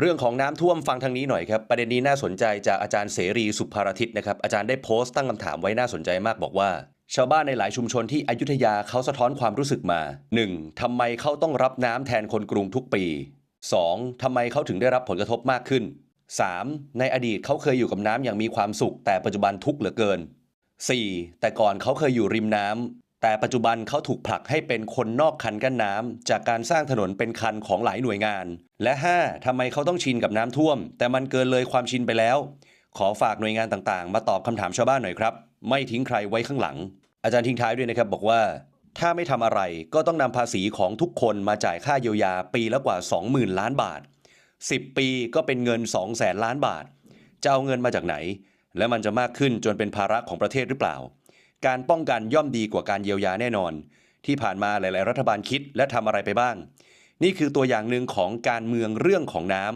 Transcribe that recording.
เรื่องของน้ำท่วมฟังทางนี้หน่อยครับ ประเด็นนี้น่าสนใจจากอาจารย์เสรีสุภารทิตนะครับ อาจารย์ได้โพสต์ตั้งคำถามไว้น่าสนใจมากบอกว่า ชาวบ้านในหลายชุมชนที่อยุธยาเขาสะท้อนความรู้สึกมา 1. ทำไมเขาต้องรับน้ำแทนคนกรุงทุกปี 2. ทำไมเขาถึงได้รับผลกระทบมากขึ้น 3. ในอดีตเขาเคยอยู่กับน้ำอย่างมีความสุข แต่ปัจจุบันทุกข์เหลือเกิน 4. แต่ก่อนเขาเคยอยู่ริมน้ำ แต่ปัจจุบันเขาถูกผลักให้เป็นคนนอกคันกั้นน้ำจากการสร้างถนนเป็นคันของหลายหน่วยงาน และ 5. ทำไมเขาต้องชินกับน้ำท่วม แต่มันเกินเลยความชินไปแล้ว ขอฝากหน่วยงานต่างๆ มาตอบคำถามชาวบ้านหน่อยครับ ไม่ทิ้งใครไว้ข้างหลัง อาจารย์ทิ้งท้ายด้วยนะครับบอกว่า ถ้าไม่ทำอะไรก็ต้องนำภาษีของทุกคนมาจ่ายค่าเยียวยาปีละกว่า 20,000 ล้านบาท 10 ปีก็เป็นเงิน 2 0 0แสนล้านบาท จะเอาเงินมาจากไหน และมันจะมากขึ้นจนเป็นภาระของประเทศหรือเปล่า การป้องกันย่อมดีกว่าการเยียวยาแน่นอน ที่ผ่านมาหลาย ๆ รัฐบาลคิดและทำอะไรไปบ้าง นี่คือตัวอย่างหนึ่งของการเมืองเรื่องของน้ำ